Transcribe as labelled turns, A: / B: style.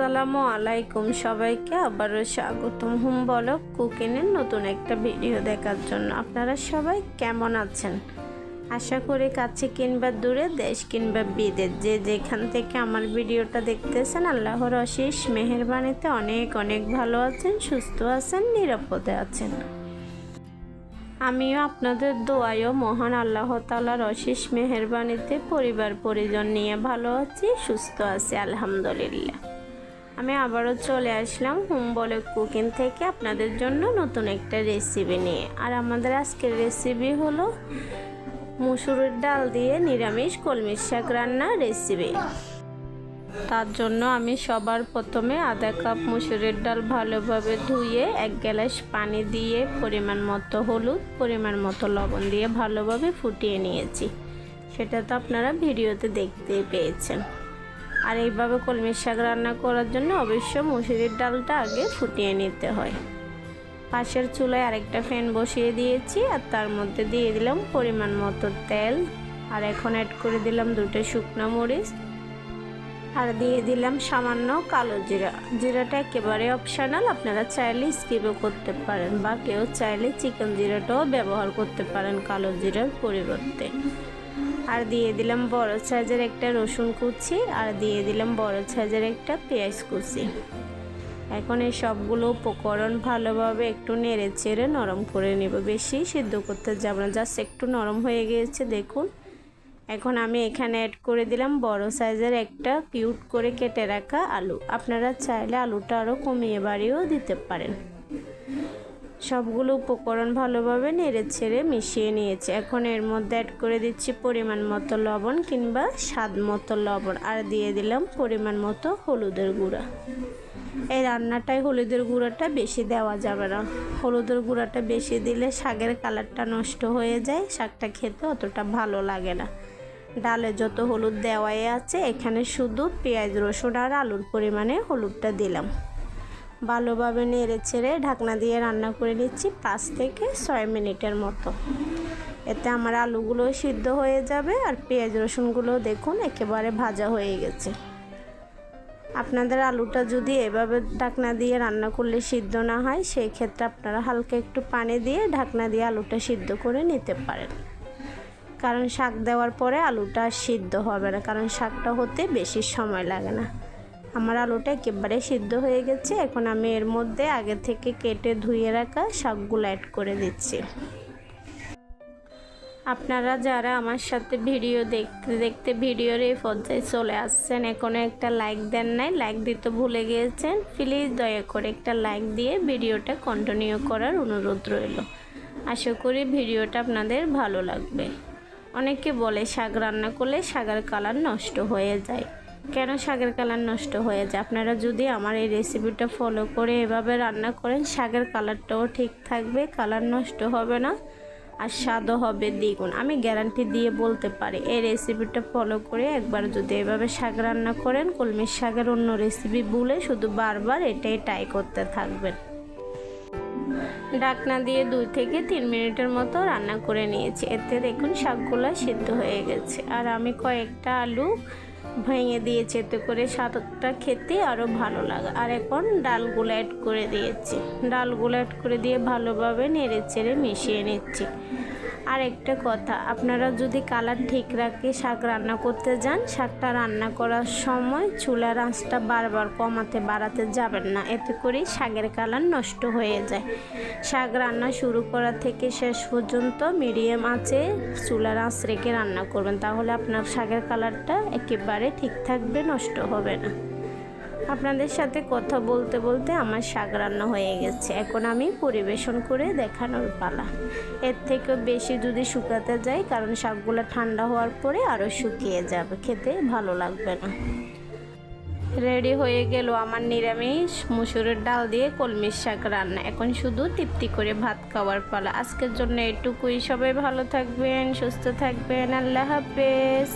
A: আসসালামু আলাইকুম সবাইকে আবারও স্বাগতম। হুম, বলো কুকিংয়ের নতুন একটা ভিডিও দেখার জন্য আপনারা সবাই কেমন আছেন? আশা করি কাছে কিংবা দূরে, দেশ কিংবা বিদেশ যে যেখান থেকে আমার ভিডিওটা দেখতেছেন, আল্লাহর অশেষ মেহেরবানিতে অনেক অনেক ভালো আছেন, সুস্থ আছেন, নিরাপদে আছেন। আমিও আপনাদের দোয়ায়ও মহান আল্লাহ তালার অশেষ মেহরবানিতে পরিবার পরিজন নিয়ে ভালো আছি, সুস্থ আছি, আলহামদুলিল্লাহ। আমি আবারও চলে আসলাম হোম বলে কুকিং থেকে আপনাদের জন্য নতুন একটা রেসিপি নিয়ে। আর আমাদের আজকের রেসিপি হলো মুসুরের ডাল দিয়ে নিরামিষ কলমি শাক রান্নার রেসিপি তার জন্য আমি সবার প্রথমে আধা কাপ মুসুরের ডাল ভালোভাবে ধুয়ে এক গ্লাস পানি দিয়ে পরিমাণ মতো হলুদ, পরিমাণ মতো লবণ দিয়ে ভালোভাবে ফুটিয়ে নিয়েছি। সেটা তো আপনারা ভিডিওতে দেখতে পেয়েছেন। আর এইভাবে কলমির শাক রান্না করার জন্য অবশ্য মুসুরির ডালটা আগে ফুটিয়ে নিতে হয়। পাশের চুলায় আরেকটা ফ্যান বসিয়ে দিয়েছি আর তার মধ্যে দিয়ে দিলাম পরিমাণ মতো তেল। আর এখন অ্যাড করে দিলাম দুটো শুকনো মরিচ। আর দিয়ে দিলাম সামান্য কালো জিরা। জিরাটা একেবারে অপশানাল আপনারা চাইলে স্কিপও করতে পারেন বা কেউ চাইলে চিকেন জিরাটাও ব্যবহার করতে পারেন কালো জিরার পরিবর্তে। আর দিয়ে দিলাম বড় সাইজের একটা রসুন কুচি আর দিয়ে দিলাম বড় সাইজের একটা পেঁয়াজ কুচি। এখন এই সবগুলো উপকরণ ভালোভাবে একটু নেড়ে চেড়ে নরম করে নেব। বেশি সিদ্ধ করতে যাব না, জাস্ট একটু নরম হয়ে গিয়েছে, দেখুন। এখন আমি এখানে অ্যাড করে দিলাম বড় সাইজের একটা কিউট করে কেটে রাখা আলু। আপনারা চাইলে আলুটা আরও কমিয়ে বাড়িয়েও দিতে পারেন। সবগুলো উপকরণ ভালোভাবে নেড়ে ছেড়ে মিশিয়ে নিয়েছি। এখন এর মধ্যে অ্যাড করে দিচ্ছি পরিমাণ মতো লবণ কিংবা স্বাদ মতো লবণ। আর দিয়ে দিলাম পরিমাণ মতো হলুদের গুঁড়া। এই রান্নাটায় হলুদের গুঁড়োটা বেশি দেওয়া যাবে না। হলুদের গুঁড়াটা বেশি দিলে শাকের কালারটা নষ্ট হয়ে যায়, শাকটা খেতে অতটা ভালো লাগে না। ডালে যত হলুদ দেওয়াই আছে, এখানে শুধু পেঁয়াজ, রসুন আর আলুর পরিমাণে হলুদটা দিলাম। ভালোভাবে নেড়ে ছেড়ে ঢাকনা দিয়ে রান্না করে নিচ্ছি পাঁচ থেকে ছয় মিনিটের মতো। এতে আমার আলুগুলো সিদ্ধ হয়ে যাবে আর পেঁয়াজ রসুনগুলো দেখুন একেবারে ভাজা হয়ে গেছে। আপনাদের আলুটা যদি এভাবে ঢাকনা দিয়ে রান্না করলে সিদ্ধ না হয় সেই ক্ষেত্রে আপনারা হালকা একটু পানি দিয়ে ঢাকনা দিয়ে আলুটা সিদ্ধ করে নিতে পারেন। কারণ শাক দেওয়ার পরে আলুটা সিদ্ধ হবে না, কারণ শাকটা হতে বেশি সময় লাগে না। আমার আলুটা একেবারে সিদ্ধ হয়ে গেছে। এখন আমি এর মধ্যে আগে থেকে কেটে ধুয়ে রাখা শাকগুলো অ্যাড করে দিচ্ছি। আপনারা যারা আমার সাথে ভিডিও দেখতে দেখতে ভিডিওর এই পর্যায়ে চলে আসছেন এখনও একটা লাইক দেন নাই। লাইক দিতে ভুলে গিয়েছেন প্লিজ দয়া করে একটা লাইক দিয়ে ভিডিওটা কন্টিনিউ করার অনুরোধ রইল। আশা করি ভিডিওটা আপনাদের ভালো লাগবে। অনেকে বলে, শাক রান্না করলে শাকের কালার নষ্ট হয়ে যায়। কেন শাকের কালার নষ্ট হয়ে যায় আপনারা যদি আমার এই রেসিপিটা ফলো করে এভাবে রান্না করেন, শাকের কালারটাও ঠিক থাকবে, কালার নষ্ট হবে না আর স্বাদও হবে দ্বিগুণ। আমি গ্যারান্টি দিয়ে বলতে পারি, এই রেসিপিটা ফলো করে একবার যদি এভাবে শাক রান্না করেন, কলমির শাকের অন্য রেসিপি ভুলে শুধু বারবার এটাই ট্রাই করতে থাকবেন। ডাকনা দিয়ে দুই থেকে তিন মিনিটের মতো রান্না করে নিয়েছি। এতে দেখুন শাকগুলো সিদ্ধ হয়ে গেছে। আর আমি কয়েকটা আলু ভেঙে দিয়েছে এতে করে স্বাদটা খেতে আরও ভালো লাগে, আর এখন ডালগুলো অ্যাড করে দিয়েছি। ডালগুলো অ্যাড করে দিয়ে ভালোভাবে নেড়ে চেড়ে মিশিয়ে নিচ্ছি। আর একটা কথা, আপনারা যদি কালার ঠিক রাখে শাক রান্না করতে যান, শাকটা রান্না করার সময় চুলার আঁচটা বারবার কমাতে বাড়াতে যাবেন না, এতে করেই শাকের কালার নষ্ট হয়ে যায়। শাক রান্না শুরু করা থেকে শেষ পর্যন্ত মিডিয়াম আঁচে চুলার আঁচ রেখে রান্না করবেন, তাহলে আপনার শাকের কালারটা একেবারে ঠিক থাকবে, নষ্ট হবে না। আপনাদের সাথে কথা বলতে বলতে আমার শাক রান্না হয়ে গেছে। এখন আমি পরিবেশন করে দেখানোর পালা। এর থেকে বেশি যদি শুকাতে যাই, কারণ শাকগুলো ঠান্ডা হওয়ার পরে আরও শুকিয়ে যাবে। খেতে ভালো লাগবে না। রেডি হয়ে গেল আমার নিরামিষ মুসুরের ডাল দিয়ে কলমির শাক রান্না। এখন শুধু তৃপ্তি করে ভাত খাওয়ার পালা। আজকের জন্য এটুকুই। সবাই ভালো থাকবেন, সুস্থ থাকবেন। আল্লাহ হাফেজ।